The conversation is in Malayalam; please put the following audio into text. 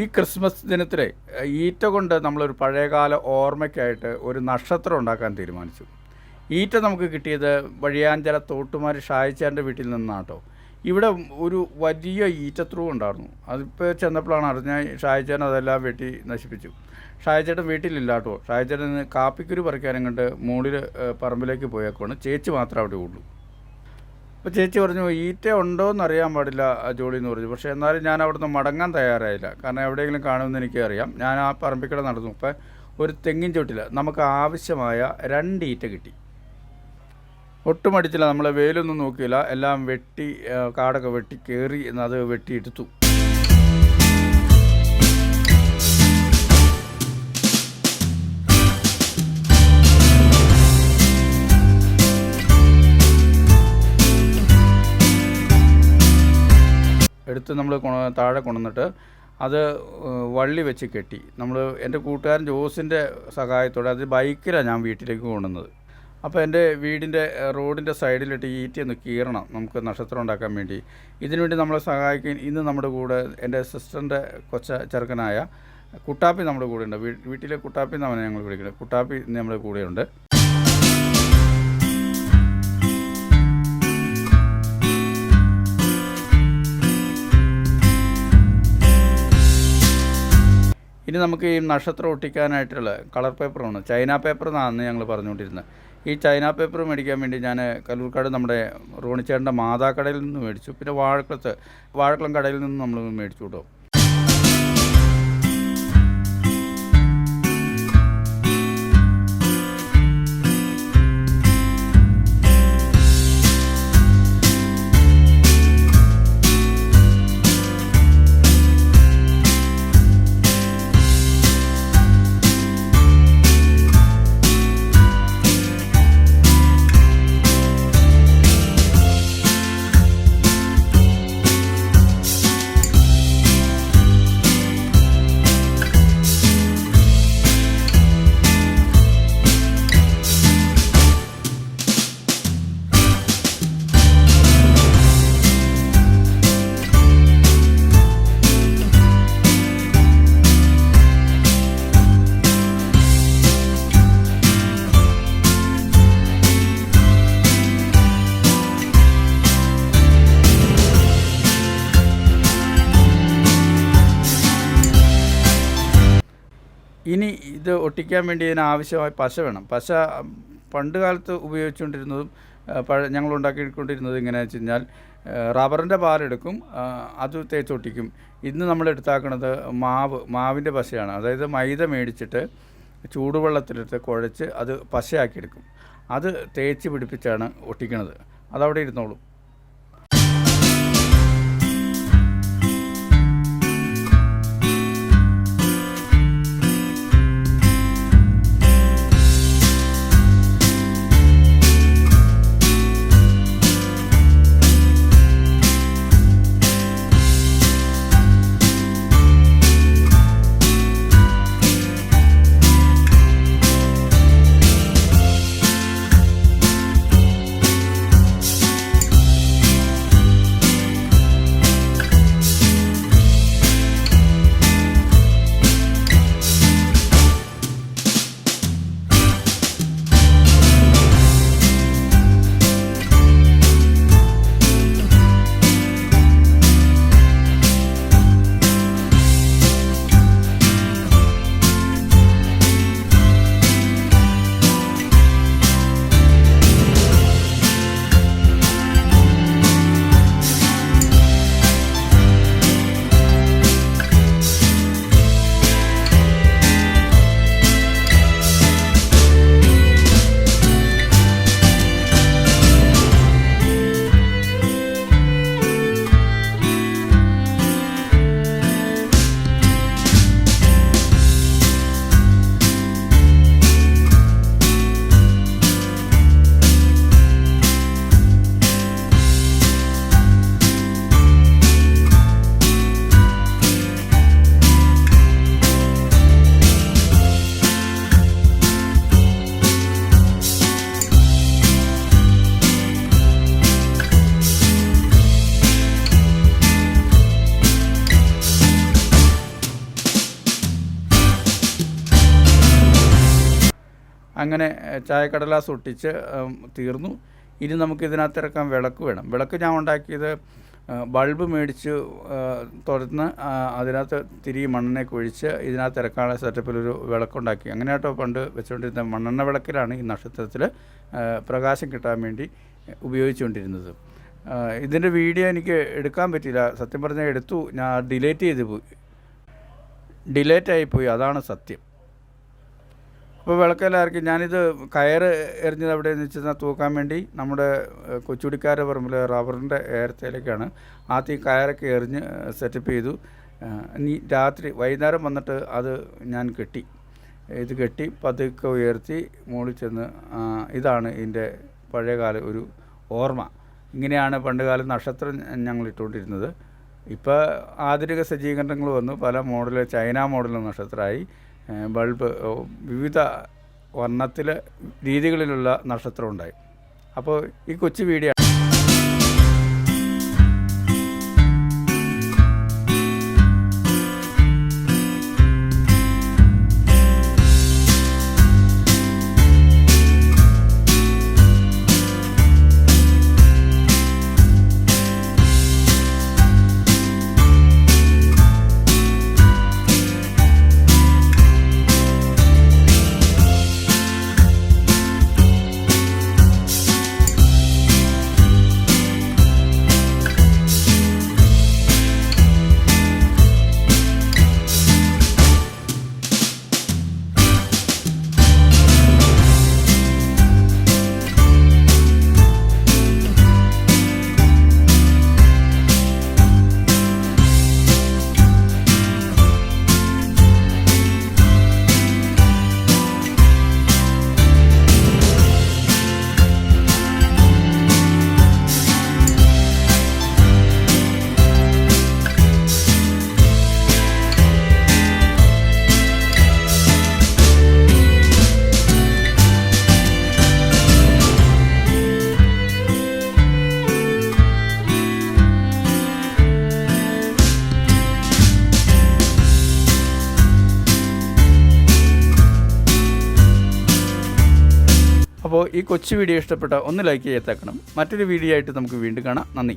ഈ ക്രിസ്മസ് ദിനത്തിൽ ഈറ്റ കൊണ്ട് നമ്മളൊരു പഴയകാല ഓർമ്മയ്ക്കായിട്ട് ഒരു നക്ഷത്രം ഉണ്ടാക്കാൻ തീരുമാനിച്ചു. ഈറ്റ നമുക്ക് കിട്ടിയത് വഴിയാഞ്ചല തോട്ടുമാർ ഷായിച്ചാന്റെ വീട്ടിൽ നിന്നാട്ടോ. ഇവിടെ ഒരു വലിയ ഈറ്റത്രൂ ഉണ്ടായിരുന്നു. അതിപ്പോൾ ചെന്നപ്പോഴാണ് അറിഞ്ഞ ഷായിച്ചാൻ അതെല്ലാം വെട്ടി നശിപ്പിച്ചു. ഷായച്ചേട്ടൻ വീട്ടിലില്ല കേട്ടോ ഷായിച്ചേട്ടൻ കാപ്പിക്കുരു പറിക്കാനും കണ്ട് മുകളിൽ പറമ്പിലേക്ക് പോയേക്കുവാണ്. ചേച്ചി മാത്രമേ അവിടെ ഉള്ളൂ. അപ്പോൾ ചേച്ചി പറഞ്ഞു ഈറ്റ ഉണ്ടോ എന്ന് അറിയാൻ പാടില്ല ജോലി എന്ന് പറഞ്ഞു. പക്ഷേ എന്നാലും ഞാൻ അവിടുന്ന് മടങ്ങാൻ തയ്യാറായില്ല. കാരണം എവിടെയെങ്കിലും കാണുമെന്ന് എനിക്കറിയാം. ഞാൻ ആ പറമ്പിക്കട നടന്നു. അപ്പം ഒരു തെങ്ങിൻ ചോട്ടിൽ നമുക്ക് ആവശ്യമായ രണ്ട് ഈറ്റ കിട്ടി. ഒട്ടും അടിച്ചില്ല. നമ്മളെ വെയിലൊന്നും നോക്കിയില്ല. എല്ലാം വെട്ടി കാടൊക്കെ വെട്ടി കയറി അത് വെട്ടിയെടുത്തു. എടുത്ത് നമ്മൾ താഴെ കൊണ്ടുവന്നിട്ട് അത് വള്ളി വെച്ച് കെട്ടി. നമ്മൾ എന്റെ കൂട്ടുകാരൻ ജോസിന്റെ സഹായത്തോടെ അത് ബൈക്കിലാണ് ഞാൻ വീട്ടിലേക്ക് കൊണ്ടുവന്നത്. അപ്പോൾ എന്റെ വീടിന്റെ റോഡിന്റെ സൈഡിലിട്ട് ഈറ്റി ഒന്ന് കീറണം. നമുക്ക് നക്ഷത്രം ഉണ്ടാക്കാൻ വേണ്ടി. ഇതിനുവേണ്ടി നമ്മളെ സഹായിക്കാൻ ഇന്ന് നമ്മുടെ കൂടെ എന്റെ സിസ്റ്ററിന്റെ കൊച്ച ചെറുക്കനായ കുട്ടാപ്പി നമ്മുടെ കൂടെ ഉണ്ട് വീട്ടിലെ കുട്ടാപ്പി എന്നാണ് ഞങ്ങൾ വിളിക്കുന്നത്. കുട്ടാപ്പി നമ്മുടെ കൂടെയുണ്ട്. ഇനി നമുക്ക് ഈ നക്ഷത്രം ഒട്ടിക്കാനായിട്ടുള്ള കളർ പേപ്പറാണ്. ചൈന പേപ്പർ എന്നാണ് ഞങ്ങൾ പറഞ്ഞുകൊണ്ടിരുന്നത്. ഈ ചൈന പേപ്പർ മേടിക്കാൻ വേണ്ടി ഞാൻ കല്ലൂർക്കാട് നമ്മുടെ റോണിച്ചേട്ടന്റെ മാതാക്കടയിൽ നിന്ന് മേടിച്ചു. പിന്നെ വാഴക്കുളത്ത് വാഴക്കുളം കടയിൽ നിന്ന് നമ്മൾ മേടിച്ചു കേട്ടോ. ഇത് ഒട്ടിക്കാൻ വേണ്ടി ഇതിന് ആവശ്യമായ പശ വേണം. പശ പണ്ട് കാലത്ത് ഉപയോഗിച്ചുകൊണ്ടിരുന്നതും പഴ ഞങ്ങൾ ഉണ്ടാക്കിക്കൊണ്ടിരുന്നത് എങ്ങനെയാണെന്ന് വെച്ച് കഴിഞ്ഞാൽ റബ്ബറിന്റെ പാലെടുക്കും അത് തേച്ച് ഒട്ടിക്കും. ഇന്ന് നമ്മൾ എടുത്താക്കുന്നത് മാവ് മാവിന്റെ പശയാണ്. അതായത് മൈദ മേടിച്ചിട്ട് ചൂടുവെള്ളത്തിലിട്ട് കുഴച്ച് അത് പശയാക്കിയെടുക്കും അത് തേച്ച് പിടിപ്പിച്ചാണ് ഒട്ടിക്കുന്നത് അതവിടെ ഇരുന്നോളും. അങ്ങനെ ചായക്കടലാസ് ഒട്ടിച്ച് തീർന്നു. ഇനി നമുക്ക് ഇതിനകത്ത് ഇറക്കാൻ വിളക്ക് വേണം. വിളക്ക് ഞാൻ ഉണ്ടാക്കിയത് ബൾബ് മേടിച്ച് തുറന്ന് അതിനകത്ത് തിരി മണ്ണെണ്ണയൊക്കെ ഒഴിച്ച് ഇതിനകത്ത് ഇറക്കാനുള്ള സെറ്റപ്പിലൊരു വിളക്കുണ്ടാക്കി അങ്ങനെ കേട്ടോ പണ്ട് വെച്ചുകൊണ്ടിരുന്ന മണ്ണെണ്ണ വിളക്കിലാണ് ഈ നക്ഷത്രത്തിൽ പ്രകാശം കിട്ടാൻ വേണ്ടി ഉപയോഗിച്ചുകൊണ്ടിരുന്നത്. ഇതിന്റെ വീഡിയോ എനിക്ക് എടുക്കാൻ പറ്റിയില്ല. സത്യം പറഞ്ഞാൽ എടുത്തു. ഞാൻ ഡിലേറ്റ് ചെയ്ത് പോയി. ഡിലേറ്റ് ആയിപ്പോയി അതാണ് സത്യം. അപ്പോൾ വിളക്കെല്ലാവർക്കും ഞാനിത് കയറ് എറിഞ്ഞത് അവിടെ എന്ന് വെച്ചാൽ തൂക്കാൻ വേണ്ടി നമ്മുടെ കൊച്ചുടിക്കാരുടെ പറമ്പിൽ റബ്ബറിന്റെ ഏരത്തേലേക്കാണ്. ആദ്യം കയറൊക്കെ എറിഞ്ഞ് സെറ്റപ്പ് ചെയ്തു. ഇനി രാത്രി വൈകുന്നേരം വന്നിട്ട് അത് ഞാൻ കെട്ടി. ഇത് കെട്ടി പതുക്കെ ഉയർത്തി മുകളിൽ ചെന്ന് ഇതാണ് ഇതിന്റെ പഴയകാല ഒരു ഓർമ്മ. ഇങ്ങനെയാണ് പണ്ടുകാലം നക്ഷത്രം ഞങ്ങൾ ഇട്ടുകൊണ്ടിരുന്നത്. ഇപ്പോൾ ആധുനിക സജ്ജീകരണങ്ങൾ വന്നു. പല മോഡൽ ചൈന മോഡൽ നക്ഷത്രമായി. ബൾബ് വിവിധ വർണത്തിൽ രീതികളിലുള്ള നക്ഷത്രം ഉണ്ടായി അപ്പോൾ ഈ കൊച്ചു വീഡിയോ അപ്പോൾ ഈ കൊച്ചു വീഡിയോ ഇഷ്ടപ്പെട്ട ഒന്ന് ലൈക്ക് ചെയ്തേക്കണം. മറ്റൊരു വീഡിയോ ആയിട്ട് നമുക്ക് വീണ്ടും കാണാം. നന്ദി.